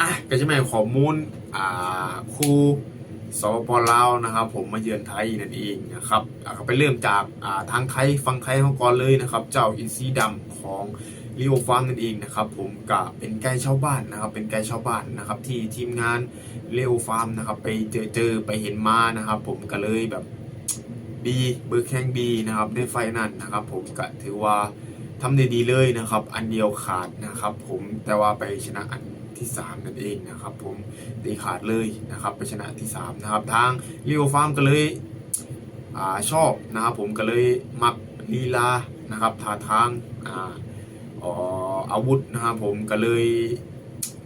อะก็จะแม่ข้อมูลอ่าครูสปปลาวนะครับ ผมมาเยือนไทยนั่นเองนะครับอะก็ไปเริ่มจากอ่าทางไทยฟังไทยเขาก่อนเลยนะครับ เจ้าอินซีดำของลีโอฟาร์มนั่นเองนะครับ ผมก็เป็นไก่ชาวบ้านนะครับ เป็นไก่ชาวบ้านนะครับ ที่ทีมงานเลโอฟาร์มนะครับ ไปเจอเจอไปเห็นมานะครับ ผมก็เลยแบบบีเบอร์แข้งบีนะครับได้ไฟนั่นนะครับ ผมก็ถือว่าทำได้ดีเลยนะครับ อันเดียวขาดนะครับ ผมแต่ว่าไปชนะอัน ที่สามนั่นเองนะครับผมตีขาดเลยนะครับไปชนะที่สามนะครับทางลีโอฟาร์มก็เลยอชอบนะครับผมก็เลยมักลีลานะครับท่าทางอาอ๋ออาวุธนะครับผมก็เลย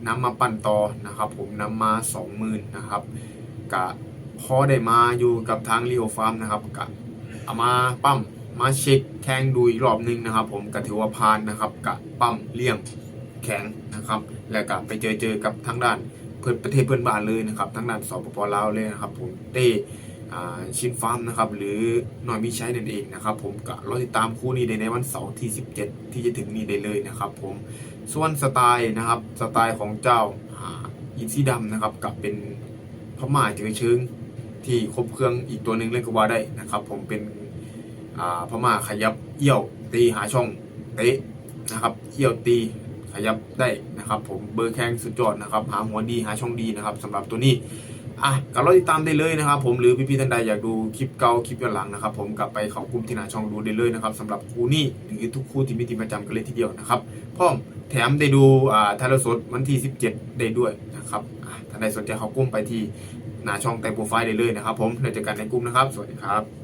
นำมาปั่นต่อนะครับผมนำมาสองหมื่นนะครับกะพอได้มาอยู่กับทางลีโอฟาร์มนะครับก็เอามาปั้มมาเช็คแข้งดูอีกรอบหนึงนะครับ ผมก็ถือว่าผ่านนะครับกับปั้มเลี่ยง แข็งนะครับ แล้วก็ไปเจอเจอกับทางด้านเพื่อนประเทศเพื่อนบ้านเลยนะครับทางด้านสปปลาวเลยนะครับผมเต้ชินฟาร์มนะครับหรือหน่อยมิชัยนั่นเองนะครับ ผมก็รอติดตามคู่นี้ในวันเสาร์ที่ 17 ที่จะถึงนี้ได้เลยนะครับ ผมส่วนสไตล์นะครับสไตล์ของเจ้าอินซีดำนะครับกับเป็นพม่าเจอเชิงที่ครบเครื่องอีกตัวหนึ่งเลยก็ว่าได้นะครับ ผมเป็นพม่าขยับเอี่ยวตีหาช่องเตะนะครับเอี่ยวตี ขยับได้นะครับ ผมเบอร์แข้งสุดยอดนะครับหาหัวดีหาช่องดีนะครับสำหรับตัวนี้อะก็รอติดตามได้เลยนะครับ ผมหรือพี่ๆท่านใดอยากดูคลิปเก่าคลิปย้อนหลังนะครับผมกลับไปเขากลุ่มที่หน้าช่องดูได้เลยนะครับสำหรับคู่นี้หรือทุกคู่ที่มีทีมประจำกันเลยทีเดียวนะครับพร้อมแถมได้ดูอ่าทายาทสดวันที่ 17 ได้ด้วยนะครับท่านใดสนใจเขากลุ่มไปที่หน้าช่องแต่โปรไฟล์ได้เลยนะครับ ผมแล้วเจอกันในกลุ่มนะครับ สวัสดีครับ